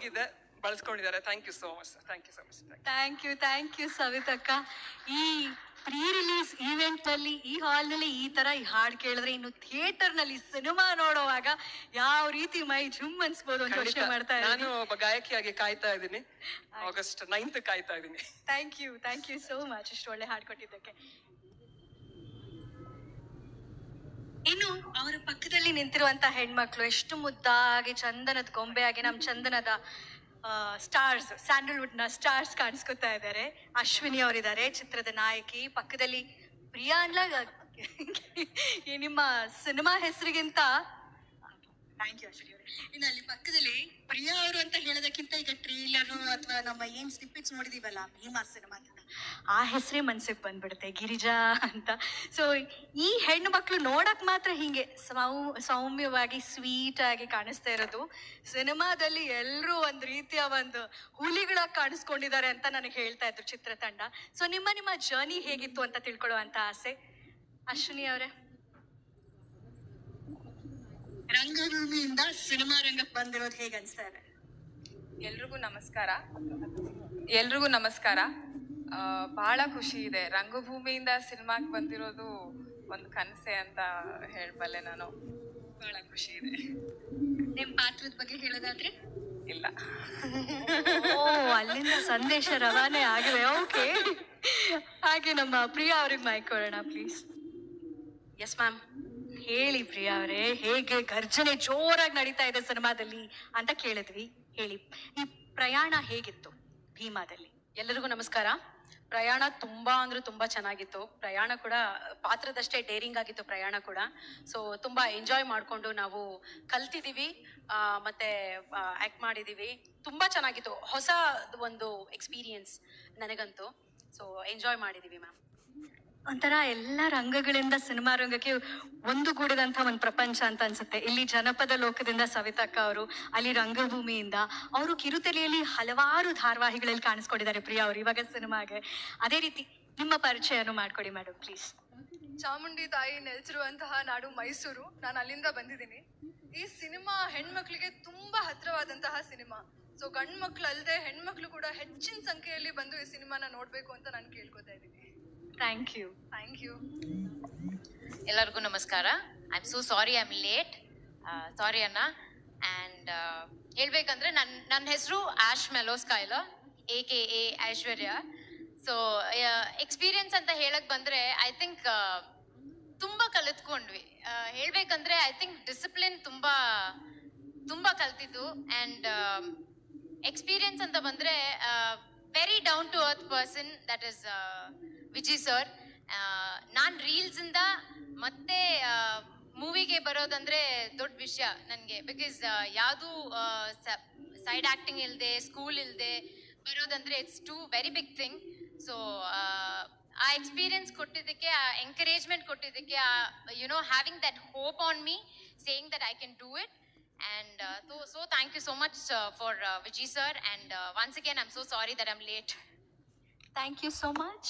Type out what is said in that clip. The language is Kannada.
ಹೋಗಿದೆ ಬಳಸ್ಕೊಂಡಿದ್ದಾರೆ. Thank you so much thank you so much thank you thank you ಸವಿತಕ್ಕ. ಈ ಪ್ರೀ ರಿಲೀಸ್ ಈವೆಂಟ್ನಲ್ಲಿ ಈ ಹಾಲ್ನಲ್ಲಿ ಈ ತರ ಈ ಹಾಡ್ ಕೇಳಿದ್ರೆ ಇನ್ನು ಥಿಯೇಟರ್ನಲ್ಲಿ ಸಿನಿಮಾ ನೋಡುವಾಗ ಯಾವ ರೀತಿ ಮೈ ಜುಮ್ ಅನ್ಸ್ಬೋದು ಅಂತ ಯೋಚನೆ ಮಾಡ್ತಾ ನಾನು ಒಬ್ಬ ಗಾಯಕಿಯಾಗಿ ಕಾಯ್ತಾ ಇದ್ದೀನಿ. ಆಗಸ್ಟ್ ನೈನ್ತ್ ಕಾಯ್ತಾ ಇದ್ದೀನಿ. Thank you thank you so much ಇಷ್ಟು ಒಳ್ಳೆ ಹಾಡ್ ಕೊಟ್ಟಿದ್ದಕ್ಕೆ. ಇನ್ನು ಅವರ ಪಕ್ಕದಲ್ಲಿ ನಿಂತಿರುವಂತ ಹೆಣ್ಮಕ್ಳು ಎಷ್ಟು ಮುದ್ದಾಗಿ ಚಂದನದ ಗೊಂಬೆಯಾಗಿ ನಮ್ಮ ಚಂದನದ ಸ್ಟಾರ್ಸ್ ಸ್ಯಾಂಡಲ್ವುಡ್ನ ಸ್ಟಾರ್ಸ್ ಕಾಣಿಸ್ಕೊತಾ ಇದ್ದಾರೆ. ಅಶ್ವಿನಿ ಅವರಿದ್ದಾರೆ, ಚಿತ್ರದ ನಾಯಕಿ. ಪಕ್ಕದಲ್ಲಿ ಪ್ರಿಯಾ ಅನ್ಲಾಗ ನಿಮ್ಮ ಸಿನಿಮಾ ಹೆಸರಿಗಿಂತ ಥ್ಯಾಂಕ್ ಯು ಅಶ್ವಿನಿ ಅವರೇ. ಇನ್ನು ಅಲ್ಲಿ ಪಕ್ಕದಲ್ಲಿ ಪ್ರಿಯಾ ಅವರು ಅಂತ ಹೇಳೋದಕ್ಕಿಂತ ಈಗ ಟ್ರೇಲರು ಅಥವಾ ನಮ್ಮ ಏನ್ ಸ್ನಿಪ್ಪಿಟ್ಸ್ ನೋಡಿದೀವಲ್ಲ ಭೀಮಾ ಸಿನಿಮಾದಿಂದ ಆ ಹೆಸರೇ ಮನ್ಸಿಗೆ ಬಂದ್ಬಿಡುತ್ತೆ, ಗಿರಿಜಾ ಅಂತ. ಸೊ ಈ ಹೆಣ್ಣು ಮಕ್ಕಳು ನೋಡಕ್ ಮಾತ್ರ ಹಿಂಗೆ ಸೌ, ಸೌಮ್ಯವಾಗಿ ಸ್ವೀಟ್ ಆಗಿ ಕಾಣಿಸ್ತಾ ಇರೋದು. ಸಿನಿಮಾದಲ್ಲಿ ಎಲ್ಲರೂ ಒಂದು ರೀತಿಯ ಒಂದು ಹುಲಿಗಳಾಗಿ ಕಾಣಿಸ್ಕೊಂಡಿದ್ದಾರೆ ಅಂತ ನನಗೆ ಹೇಳ್ತಾ ಇದ್ರು ಚಿತ್ರತಂಡ. ಸೊ ನಿಮ್ಮ ನಿಮ್ಮ ಜರ್ನಿ ಹೇಗಿತ್ತು ಅಂತ ತಿಳ್ಕೊಳ್ಳುವಂತ ಆಸೆ. ಅಶ್ವಿನಿ ಅವರೇ. ರಂಗಭೂಮಿಯಿಂದ ಸಿನಿಮಾ ರಂಗಕ್ಕೆ ಬಂದಿರೋದು ಹೇಗೆ ಅನ್ಸ್ತಾ ಇದೆ? ಎಲ್ರಿಗೂ ನಮಸ್ಕಾರ. ಎಲ್ರಿಗೂ ನಮಸ್ಕಾರ. ಬಹಳ ಖುಷಿ ಇದೆ. ರಂಗಭೂಮಿಯಿಂದ ಸಿನಿಮಾಗೆ ಬಂದಿರೋದು ಒಂದು ಕನಸೆ ಅಂತ ಹೇಳಬಲ್ಲೆ ನಾನು. ಬಹಳ ಖುಷಿ ಇದೆ. ನಿಮ್ ಪಾತ್ರದ ಬಗ್ಗೆ ಹೇಳೋದಾದ್ರೆ? ಇಲ್ಲ. ಓ ಅಲ್ಲಿಂದ ಸಂದೇಶ ರವಾನೆ ಆಗಿದೆ. ಓಕೆ. ಹಾಗೆ ನಮ್ಮ ಪ್ರಿಯಾ ಅವ್ರಿಗೆ ಮೈಕೊಡೋಣ ಪ್ಲೀಸ್ ಎಸ್ ಮ್ಯಾಮ್ ಹೇಳಿ ಪ್ರಿಯಾ ಅವರೇ, ಹೇಗೆ ಗರ್ಜನೆ ಜೋರಾಗಿ ನಡೀತಾ ಇದೆ ಸಿನಿಮಾದಲ್ಲಿ ಅಂತ ಕೇಳಿದ್ವಿ. ಹೇಳಿ, ಈ ಪ್ರಯಾಣ ಹೇಗಿತ್ತು ಭೀಮಾದಲ್ಲಿ? ಎಲ್ಲರಿಗೂ ನಮಸ್ಕಾರ. ಪ್ರಯಾಣ ತುಂಬಾ ಅಂದ್ರೆ ತುಂಬಾ ಚೆನ್ನಾಗಿತ್ತು. ಪ್ರಯಾಣ ಕೂಡ, ಪಾತ್ರದಷ್ಟೇ ಡೇರಿಂಗ್ ಆಗಿತ್ತು ಪ್ರಯಾಣ ಕೂಡ. ಸೊ ತುಂಬಾ ಎಂಜಾಯ್ ಮಾಡ್ಕೊಂಡು ನಾವು ಕಲ್ತಿದ್ದೀವಿ ಮತ್ತೆ ಆಕ್ಟ್ ಮಾಡಿದೀವಿ. ತುಂಬಾ ಚೆನ್ನಾಗಿತ್ತು. ಹೊಸ ಒಂದು ಎಕ್ಸ್ಪೀರಿಯನ್ಸ್ ನನಗಂತೂ. ಸೊ ಎಂಜಾಯ್ ಮಾಡಿದೀವಿ ಮ್ಯಾಮ್ ಒಂಥರ ಎಲ್ಲ ರಂಗಗಳಿಂದ ಸಿನಿಮಾ ರಂಗಕ್ಕೆ ಒಂದು ಕೂಡಿದಂಥ ಒಂದು ಪ್ರಪಂಚ ಅಂತ ಅನ್ಸುತ್ತೆ. ಇಲ್ಲಿ ಜನಪದ ಲೋಕದಿಂದ ಸವಿತಕ್ಕ ಅವರು, ಅಲ್ಲಿ ರಂಗಭೂಮಿಯಿಂದ ಅವರು ಕಿರುತೆಲೆಯಲ್ಲಿ ಹಲವಾರು ಧಾರಾವಾಹಿಗಳಲ್ಲಿ ಕಾಣಿಸ್ಕೊಂಡಿದ್ದಾರೆ ಪ್ರಿಯಾ ಅವರು ಇವಾಗ ಸಿನಿಮಾಗೆ. ಅದೇ ರೀತಿ ನಿಮ್ಮ ಪರಿಚಯನು ಮಾಡ್ಕೊಡಿ ಮೇಡಮ್ ಪ್ಲೀಸ್ ಚಾಮುಂಡಿ ತಾಯಿ ನೆಲೆಸಿರುವಂತಹ ನಾಡು ಮೈಸೂರು. ನಾನು ಅಲ್ಲಿಂದ ಬಂದಿದ್ದೀನಿ. ಈ ಸಿನಿಮಾ ಹೆಣ್ಮಕ್ಳಿಗೆ ತುಂಬಾ ಹತ್ರವಾದಂತಹ ಸಿನಿಮಾ. ಸೊ ಗಂಡ್ ಮಕ್ಳು ಅಲ್ಲದೆ ಹೆಣ್ಮಕ್ಳು ಕೂಡ ಹೆಚ್ಚಿನ ಸಂಖ್ಯೆಯಲ್ಲಿ ಬಂದು ಈ ಸಿನಿಮಾನ ನೋಡ್ಬೇಕು ಅಂತ ನಾನು ಕೇಳ್ಕೊತಾ ಇದ್ದೀನಿ. ಥ್ಯಾಂಕ್ ಯು ಥ್ಯಾಂಕ್ ಯು ಎಲ್ಲರಿಗೂ ನಮಸ್ಕಾರ. I am so sorry I am late sorry ಅಣ್ಣ ಆ್ಯಂಡ್ ಹೇಳ್ಬೇಕಂದ್ರೆ ನನ್ನ ನನ್ನ ಹೆಸರು Ash ಮೆಲೋಸ್ಕೈಲ A K A Aishwarya. So experience ಅಂತ ಹೇಳಕ್ ಬಂದ್ರೆ ಐ ಥಿಂಕ್ ತುಂಬ ಕಲಿತ್ಕೊಂಡ್ವಿ. ಆ, ಹೇಳ್ಬೇಕಂದ್ರೆ ಐ ಥಿಂಕ್ ಡಿಸಿಪ್ಲಿನ್ ತುಂಬ ತುಂಬ ಕಲ್ತಿದ್ದು. ಆ್ಯಂಡ್ ಎಕ್ಸ್ಪೀರಿಯನ್ಸ್ ಅಂತ ಬಂದ್ರೆ very down to earth person that is Vijay sir ನಾನು ರೀಲ್ಸಿಂದ ಮತ್ತೆ ಮೂವಿಗೆ ಬರೋದಂದ್ರೆ ದೊಡ್ಡ ವಿಷಯ ನನಗೆ ಬಿಕಾಸ್ ಯಾವುದು ಸೈಡ್ ಆ್ಯಕ್ಟಿಂಗ್ ಇಲ್ಲದೆ ಸ್ಕೂಲ್ ಇಲ್ಲದೆ ಬರೋದಂದ್ರೆ it's to very big thing so ಆ ಎಕ್ಸ್ಪೀರಿಯನ್ಸ್ ಕೊಟ್ಟಿದ್ದಕ್ಕೆ ಆ ಎಂಕರೇಜ್ಮೆಂಟ್ ಕೊಟ್ಟಿದ್ದಕ್ಕೆ you know having that hope on me saying that I can do it And uh, so, so thank you so much uh, for uh, Vijay sir. And uh, once again, I'm so sorry that I'm late. Thank you so much